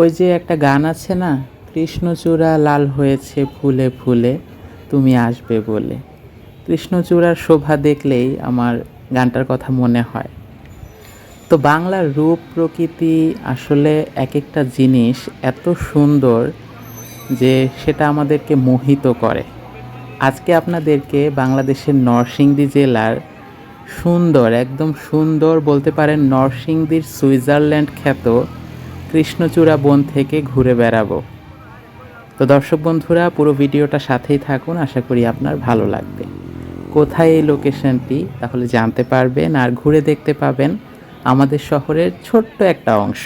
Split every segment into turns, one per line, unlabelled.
ওই যে একটা গান আছে না, কৃষ্ণচূড়া লাল হয়েছে ফুলে ফুলে, তুমি আসবে বলে। কৃষ্ণচূড়ার শোভা দেখলেই আমার গানটার কথা মনে হয়। তো বাংলার রূপ, প্রকৃতি আসলে এক একটা জিনিস এত সুন্দর যে সেটা আমাদেরকে মোহিত করে। আজকে আপনাদেরকে বাংলাদেশের নরসিংদী জেলার সুন্দর, একদম সুন্দর বলতে পারেন নরসিংদীর সুইজারল্যান্ড খ্যাত কৃষ্ণচূড়া বন থেকে ঘুরে বেড়াবো। তো দর্শক বন্ধুরা, পুরো ভিডিওটা সাথেই থাকুন, আশা করি আপনার ভালো লাগবে। কোথায় এই লোকেশনটি তাহলে জানতে পারবেন আর ঘুরে দেখতে পাবেন আমাদের শহরের ছোট্ট একটা অংশ।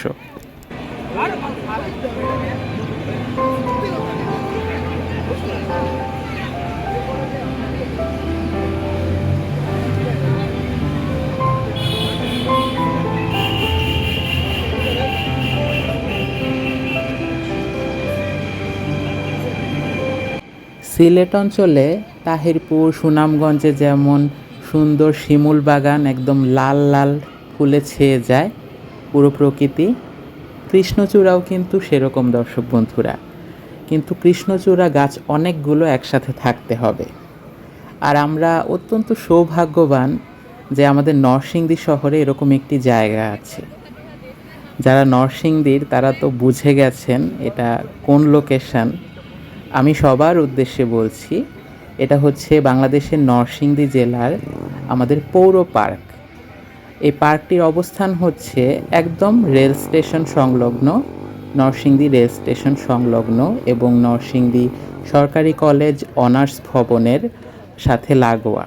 সিলেট অঞ্চলে তাহিরপুর, সুনামগঞ্জে যেমন সুন্দর শিমুল বাগান একদম লাল লাল ফুলে ছেয়ে যায় পুরো প্রকৃতি, কৃষ্ণচূড়াও কিন্তু সেরকম দর্শক বন্ধুরা। কিন্তু কৃষ্ণচূড়া গাছ অনেকগুলো একসাথে থাকতে হবে। আর আমরা অত্যন্ত সৌভাগ্যবান যে আমাদের নরসিংদী শহরে এরকম একটি জায়গা আছে। যারা নরসিংদীর তারা তো বুঝে গেছেন এটা কোন লোকেশন আমি সবার উদ্দেশ্যে বলছি, এটা হচ্ছে বাংলাদেশের নরসিংদী জেলার আমাদের পৌর পার্ক। এই পার্কটির অবস্থান হচ্ছে একদম রেল স্টেশন সংলগ্ন, নরসিংদী রেল স্টেশন সংলগ্ন এবং নরসিংদী সরকারি কলেজ অনার্স ভবনের সাথে লাগোয়া।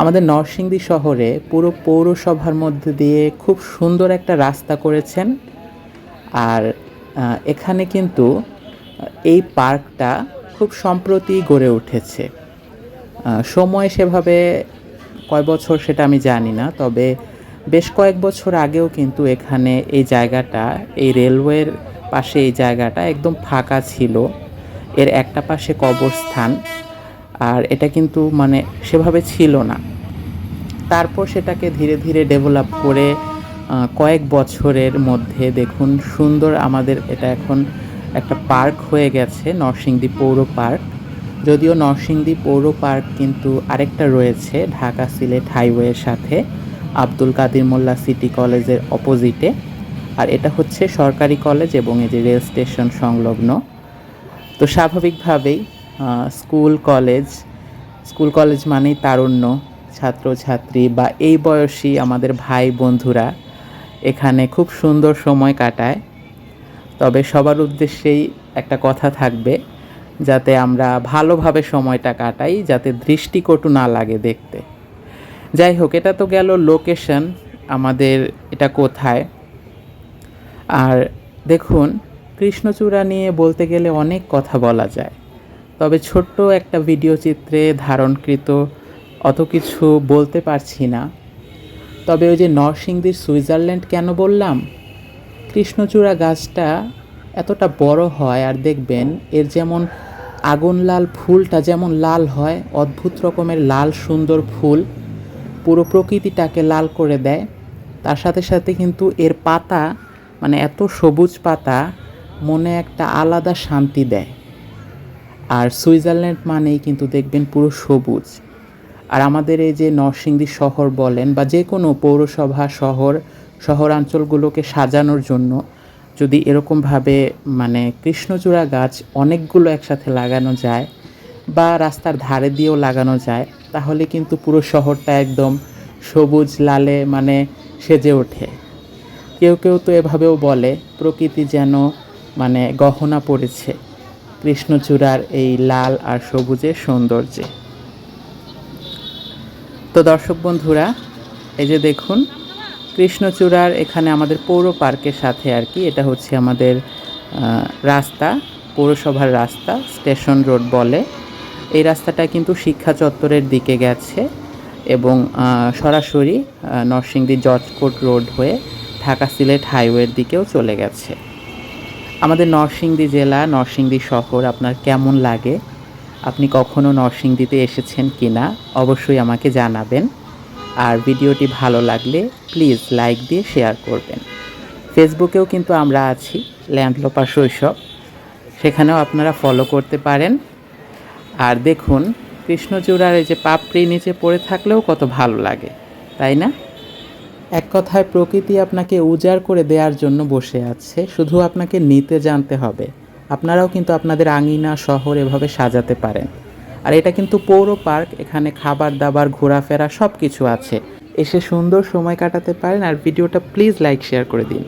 আমাদের নরসিংদী শহরে পুরো পৌরসভার মধ্যে দিয়ে খুব সুন্দর একটা রাস্তা করেছেন। আর এখানে কিন্তু এই পার্কটা খুব সম্প্রতি গড়ে উঠেছে। সময় সেভাবে কয় বছর সেটা আমি জানি না, তবে বেশ কয়েক বছর আগেও কিন্তু এখানে এই জায়গাটা, এই রেলওয়ের পাশে এই জায়গাটা একদম ফাঁকা ছিল। এর একটা পাশে কবরস্থান, আর এটা কিন্তু মানে সেভাবে ছিল না। তারপর সেটাকে ধীরে ধীরে ডেভেলপ করে কয়েক বছরের মধ্যে দেখুন সুন্দর আমাদের এটা এখন একটা পার্ক হয়ে গেছে, নরসিংদী পৌর পার্ক। যদিও নরসিংদী পৌর পার্ক কিন্তু আরেকটা রয়েছে, ঢাকা সিলেট হাইওয়ের সাথে, আব্দুল কাদির মোল্লা সিটি কলেজের অপোজিটে। আর এটা হচ্ছে সরকারি কলেজ এবং এই যে রেল স্টেশন সংলগ্ন। তো স্বাভাবিকভাবেই স্কুল কলেজ স্কুল কলেজ মানেই তারুণ্য ছাত্রছাত্রী বা এই বয়সী আমাদের ভাই, বন্ধুরা এখানে খুব সুন্দর সময় কাটায়। তবে সবার উদ্দেশ্যেই একটা কথা থাকবে, যাতে আমরা ভালোভাবে সময়টা কাটাই, যাতে দৃষ্টিকটু না লাগে দেখতে। যাই হোক, এটা তো গেল লোকেশন আমাদের এটা কোথায়? আর দেখুন, কৃষ্ণচূড়া নিয়ে বলতে গেলে অনেক কথা বলা যায়, তবে ছোট্ট একটা ভিডিও চিত্রে ধারণকৃত অত কিছু বলতে পারছি না। তবে ওই যে নরসিংদীর সুইজারল্যান্ড কেন বললাম? কৃষ্ণচূড়া গাছটা এতটা বড় হয় আর দেখবেন এর যেমন আগুন লাল ফুলটা যেমন লাল হয়, অদ্ভুত রকমের লাল সুন্দর ফুল পুরো প্রকৃতিটাকে লাল করে দেয়। তার সাথে সাথে কিন্তু এর পাতা মানে এত সবুজ পাতা, মনে একটা আলাদা শান্তি দেয়। আর সুইজারল্যান্ড মানেই কিন্তু দেখবেন পুরো সবুজ। আর আমাদের এই যে নরসিংদী শহর বলেন বা যে কোনো পৌরসভা শহর শহরাঞ্চলগুলোকে সাজানোর জন্য যদি এরকমভাবে মানে কৃষ্ণচূড়া গাছ অনেকগুলো একসাথে লাগানো যায় বা রাস্তার ধারে দিয়েও লাগানো যায়, তাহলে কিন্তু পুরো শহরটা একদম সবুজ, লালে মানে সেজে ওঠে। কেউ কেউ তো এভাবেও বলে, প্রকৃতি যেন মানে গহনা পড়েছে কৃষ্ণচূড়ার এই লাল আর সবুজের সৌন্দর্যে। তো দর্শক বন্ধুরা, এই যে দেখুন কৃষ্ণচূড়ার এখানে আমাদের পৌর পার্কের সাথে আর কি, এটা হচ্ছে আমাদের রাস্তা, পৌরসভার রাস্তা, স্টেশন রোড বলে। এই রাস্তাটা কিন্তু শিক্ষা চত্বরের দিকে গেছে এবং সরাসরি নরসিংদী জজকোট রোড হয়ে ঢাকা সিলেট হাইওয়ের দিকেও চলে গেছে। আমাদের নরসিংদী জেলা, নরসিংদী শহর, আপনার কেমন লাগে? আপনি কখনো নরসিংদীতে এসেছেন কি না অবশ্যই আমাকে জানাবেন। আর ভিডিওটি ভালো লাগলে প্লিজ লাইক দিয়ে শেয়ার করবেন। ফেসবুকেও কিন্তু আমরা আছি, ল্যান্ডলোপার শৈশব। সেখানেও আপনারা ফলো করতে পারেন। আর দেখুন, কৃষ্ণচূড়ার এই যে পাপড়ি নিচে পড়ে থাকলেও কত ভালো লাগে, তাই না? এক কথায় প্রকৃতি আপনাকে উজাড় করে দেওয়ার জন্য বসে আছে, শুধু আপনাকে নিতে জানতে হবে। আপনারাও কিন্তু আপনাদের আঙিনা শহর এভাবে সাজাতে পারেন। আর এটা কিন্তু পৌর পার্ক, এখানে খাবার দাবার, ঘোরাফেরা সব কিছু আছে। এসে সুন্দর সময় কাটাতে পারেন আর ভিডিওটা প্লিজ লাইক, শেয়ার করে দিন।